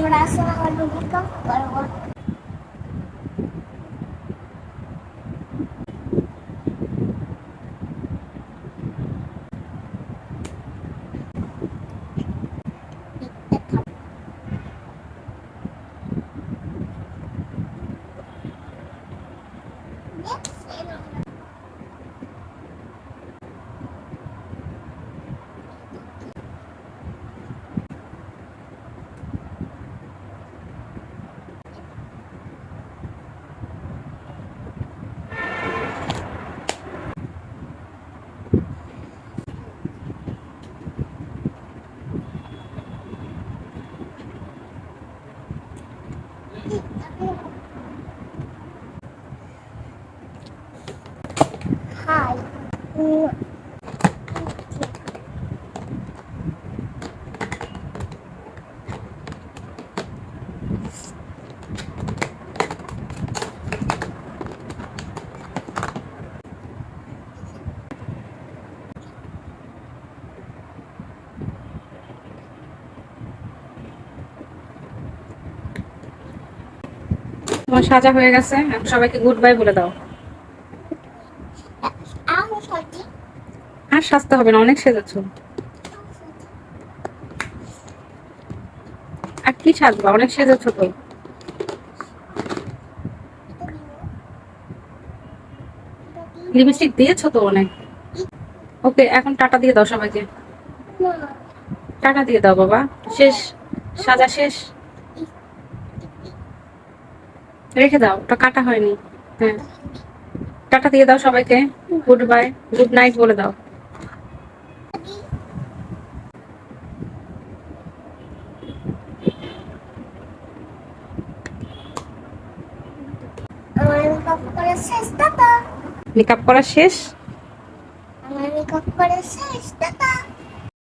আমরা আসলে আমার ভূমিকা Hi. তোমার সাজা হয়ে গেছে সবাইকে গুড বাই বলে দাও। আর সাজতে হবে না, অনেক সেজেছ। আর কি সাজবা, অনেক সেজেছ তো। লিপস্টিক দিয়েছ তো অনেক? ওকে, এখন টাটা দিয়ে দাও সবাইকে। টাটা দিয়ে দাও বাবা, শেষ, সাজা শেষ। রেখে দাও ওটা কাটা হয়নি। হ্যাঁ। টাটা দিয়ে দাও সবাইকে। গুড বাই গুড নাইট বলে দাও। মেকআপ করে শেষ মেকআপ করা শেষ? আমার মেকআপ করে শেষ টাটা।